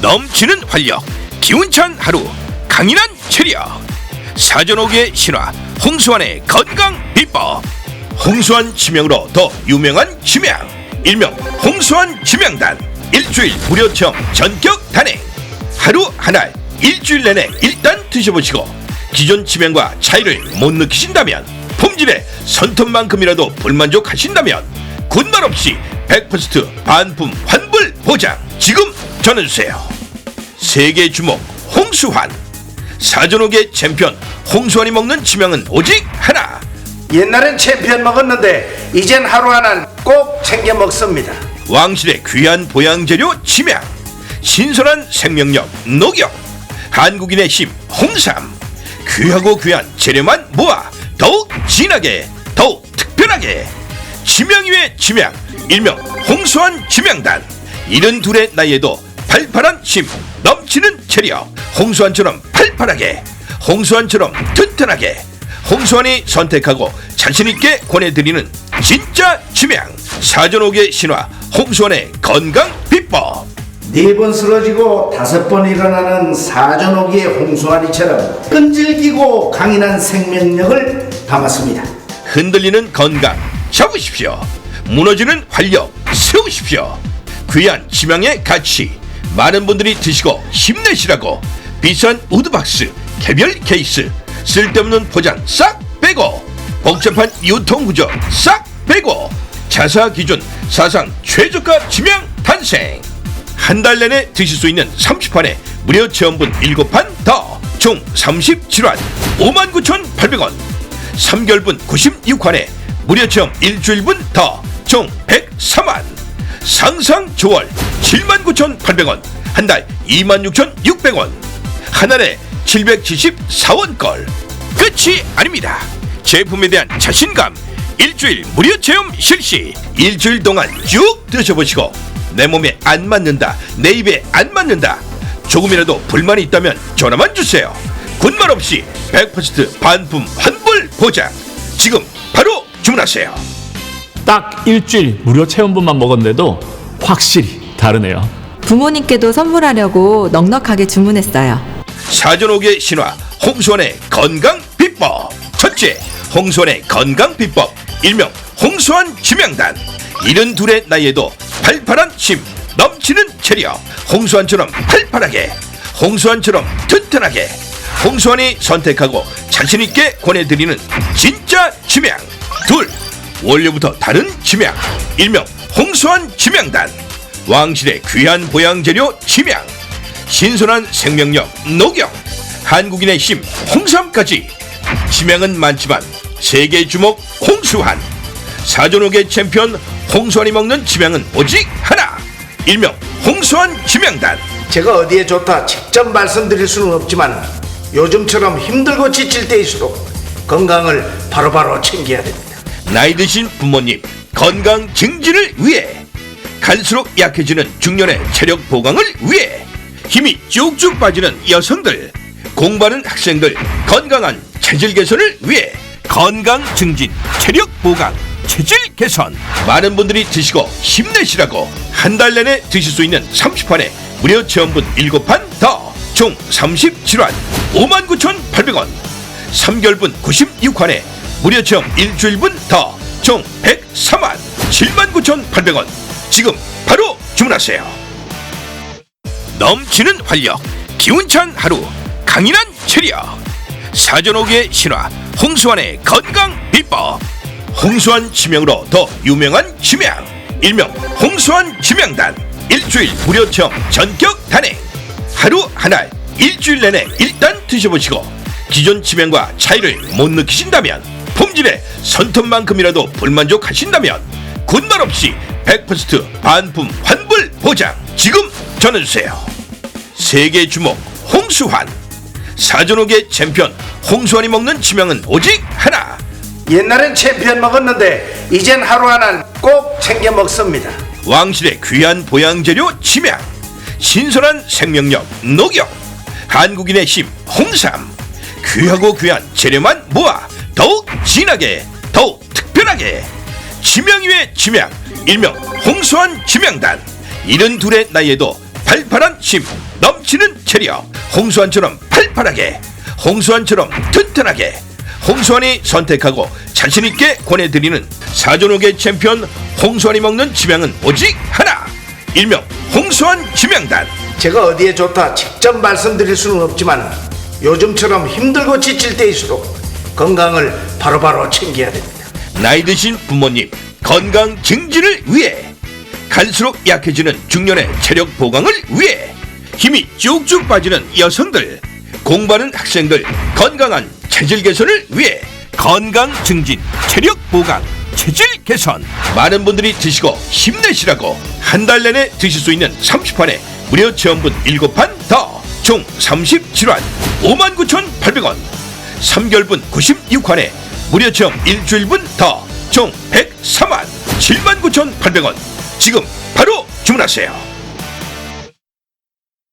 넘치는 활력, 기운찬 하루, 강인한 체력. 사전옥의 신화, 홍수환의 건강 비법. 홍수환 지명으로 더 유명한 지명. 일명 홍수환 지명단. 일주일 무료 체험 전격 단행. 하루 한알 일주일 내내 일단 드셔보시고 기존 지명과 차이를 못 느끼신다면 품질에 선톤만큼이라도 불만족하신다면 군말 없이 100% 반품 환불 보장 지금 전해주세요. 세계 주목 홍수환. 사전옥의 챔피언 홍수환이 먹는 지명은 오직 하나. 옛날엔 챔피언 먹었는데 이젠 하루 하나 꼭 챙겨 먹습니다. 왕실의 귀한 보양 재료 지명. 신선한 생명력 녹용 한국인의 힘 홍삼. 귀하고 귀한 재료만 모아 더욱 진하게 더욱 특별하게. 지명 위의 지명. 일명 홍수한 지명단. 이른 둘의 나이에도 팔팔한 힘 넘치는 체력 홍수환처럼 팔팔하게 홍수환처럼 튼튼하게 홍수환이 선택하고 자신있게 권해드리는 진짜 지명 사전옥의 신화 홍수환의 건강 비법. 네 번 쓰러지고 다섯 번 일어나는 사전오기의 홍수아리처럼 끈질기고 강인한 생명력을 담았습니다. 흔들리는 건강 잡으십시오. 무너지는 활력 세우십시오. 귀한 지명의 가치 많은 분들이 드시고 힘내시라고 비싼 우드박스 개별 케이스 쓸데없는 포장 싹 빼고 복잡한 유통구조 싹 빼고 자사 기준 사상 최저가 지명 탄생. 한 달 내내 드실 수 있는 30판에 무료 체험분 7판 더 총 37환 59,800원. 3개월분 96환에 무료 체험 일주일분 더 총 103만 상상 조월 79,800원 한 달 26,600원 한 알에 774원걸. 끝이 아닙니다. 제품에 대한 자신감 일주일 무료 체험 실시. 일주일 동안 쭉 드셔보시고 내 몸에 안 맞는다 내 입에 안 맞는다 조금이라도 불만이 있다면 전화만 주세요. 군말 없이 100% 반품 환불 보장. 지금 바로 주문하세요 딱 일주일 무료 체험분만 먹었는데도 확실히 다르네요. 부모님께도 선물하려고 넉넉하게 주문했어요. 사전옥의 신화 홍수원의 건강 비법. 첫째 홍수원의 건강 비법. 일명 홍수원 지명단. 이른 둘의 나이에도 팔팔한 힘 넘치는 체력. 홍수원처럼 팔팔하게 홍수원처럼 튼튼하게. 홍수원이 선택하고 자신있게 권해드리는 진짜 지명. 둘 원료부터 다른 지명. 일명 홍수원 지명단. 왕실의 귀한 보양 재료 지명. 신선한 생명력 녹용. 한국인의 힘 홍삼까지. 지명은 많지만 세계 주목 홍수환 사전옥의 챔피언 홍수환이 먹는 지명은 오직 하나. 일명 홍수환 지명단. 제가 어디에 좋다 직접 말씀드릴 수는 없지만 요즘처럼 힘들고 지칠 때일수록 건강을 바로바로 챙겨야 됩니다. 나이 드신 부모님 건강 증진을 위해 갈수록 약해지는 중년의 체력 보강을 위해 힘이 쭉쭉 빠지는 여성들 공부하는 학생들 건강한 체질 개선을 위해 건강 증진 체력 보강 체질 개선 많은 분들이 드시고 힘내시라고 한 달 내내 드실 수 있는 30판에 무료 체험분 7판 더 총 37환 59,800원 3개월분 96환에 무료 체험 일주일분 더. 총 103만 79,800원. 지금 바로 주문하세요. 넘치는 활력 기운찬 하루 강인한 체력. 사전옥의 신화 홍수환의 건강 비법. 홍수환 지명으로 더 유명한 지명. 일명 홍수환 지명단. 일주일 무료 체험 전격 단행. 하루 한알 일주일 내내 일단 드셔보시고 기존 지명과 차이를 못 느끼신다면 품질에 선톤만큼이라도 불만족하신다면 군말 없이 100% 반품 환불 보장 지금 전해주세요. 세계 주목 홍수환. 사전옥의 챔피언 홍수환이 먹는 지명은 오직 하나. 옛날엔 챔피언 먹었는데 이젠 하루 하나 꼭 챙겨 먹습니다. 왕실의 귀한 보양재료 지명. 신선한 생명력 녹용 한국인의 힘 홍삼. 귀하고 귀한 재료만 모아 진하게 더욱 특별하게. 지명 위의 지명 일명 홍수한 지명단. 이른 둘의 나이에도 팔팔한 힘 넘치는 체력 홍수환처럼 팔팔하게 홍수환처럼 튼튼하게. 홍수환이 선택하고 자신있게 권해드리는 사전옥의 챔피언 홍수환이 먹는 지명은 오직 하나. 일명 홍수환 지명단. 제가 어디에 좋다 직접 말씀드릴 수는 없지만 요즘처럼 힘들고 지칠 때일수록 건강을 바로 바로 챙겨야 됩니다. 나이 드신 부모님 건강 증진을 위해 갈수록 약해지는 중년의 체력 보강을 위해 힘이 쭉쭉 빠지는 여성들 공부하는 학생들 건강한 체질 개선을 위해 건강 증진 체력 보강 체질 개선. 많은 분들이 드시고 힘내시라고 한 달 내내 드실 수 있는 30판에 무료 체험분 7판 더. 총 37환 59,800원 3개월분 96환에 무료 체험 일주일분 더 총 103만 79,800원. 지금 바로 주문하세요